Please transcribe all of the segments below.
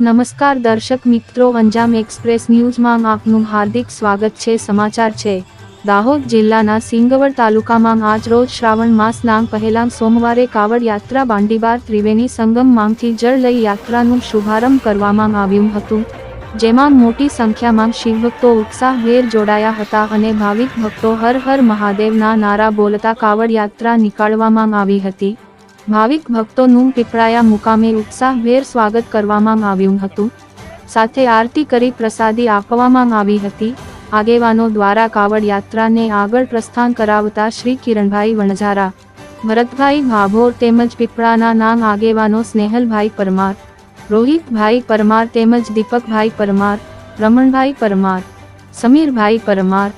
નમસ્કાર દર્શક મિત્રો, અંજામ એક્સપ્રેસ ન્યૂઝમાં આપનું હાર્દિક સ્વાગત છે. સમાચાર છે. દાહોદ જિલ્લાના સિંગવડ તાલુકામાં આજ રોજ શ્રાવણ માસના પહેલા સોમવારે કાવડ યાત્રા બાંડીબાર ત્રિવેણી સંગમ માંગથી જળ લઈ યાત્રાનું શુભારંભ કરવામાં આવ્યું હતું. જેમાં મોટી સંખ્યામાં શિવભક્તો ઉત્સાહભેર જોડાયા હતા અને ભાવિક ભક્તો હર હર મહાદેવના નારા બોલતા કાવડ યાત્રા નીકાળવામાં આવી હતી. ભાવિક ભક્તોનું પીપળાયા મુકામે ઉત્સાહભેર સ્વાગત કરવામાં આવ્યું હતું. સાથે આરતી કરી પ્રસાદી આપવામાં આવી હતી. આગેવાનો દ્વારા કાવડ યાત્રાને આગળ પ્રસ્થાન કરાવતા શ્રી કિરણભાઈ વણઝારા, ભરતભાઈ ભાભોર તેમજ પીપળાના નામ આગેવાનો સ્નેહલભાઈ પરમાર, રોહિતભાઈ પરમાર તેમજ દીપકભાઈ પરમાર, રમણભાઈ પરમાર, સમીરભાઈ પરમાર,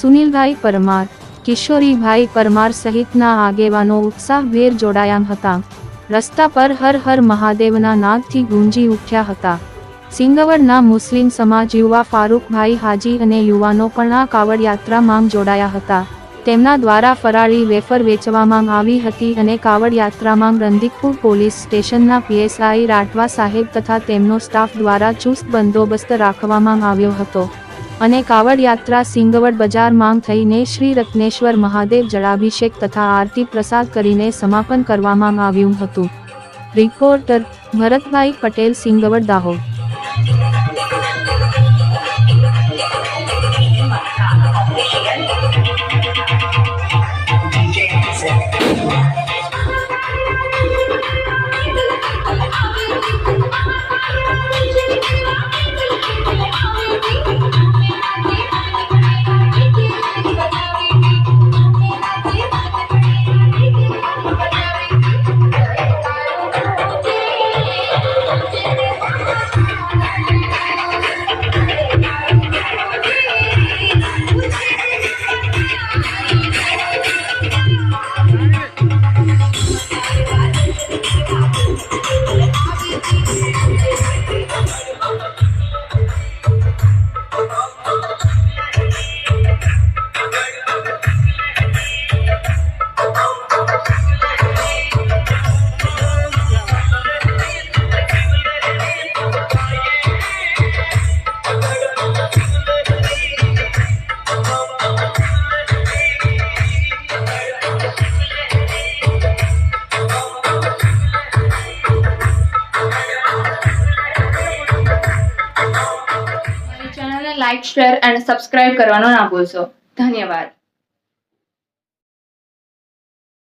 સુનિલભાઈ પરમાર કિશોરીભાઈ પરમાર સહિતના આગેવાનો ઉત્સાહભેર જોડાયા હતા. રસ્તા પર હર હર મહાદેવના નાદથી ગુંજી ઉઠ્યા હતા. સિંગવડના મુસ્લિમ સમાજ યુવા ફારૂકભાઈ હાજી અને યુવાનો પણ આ કાવડ જોડાયા હતા. તેમના દ્વારા ફરાળી વેફર વેચવામાં આવી હતી અને કાવડ યાત્રામાં પોલીસ સ્ટેશનના પીએસઆઈ રાઠવા સાહેબ તથા તેમનો સ્ટાફ દ્વારા ચુસ્ત બંદોબસ્ત રાખવામાં આવ્યો હતો. અને કાવડ યાત્રા સિંગવડ બજાર માંગ થઈને શ્રી રત્નેશ્વર મહાદેવ જળાભિષેક તથા આરતી પ્રસાદ કરીને સમાપન કરવામાં આવ્યું હતું. રિપોર્ટર ભરતભાઈ પટેલ, સિંગવડ દાહોદ. મારી લાઈક શેર અને સબસ્ક્રાઇબ કરવાનો ના ભૂલશો. ધન્યવાદ.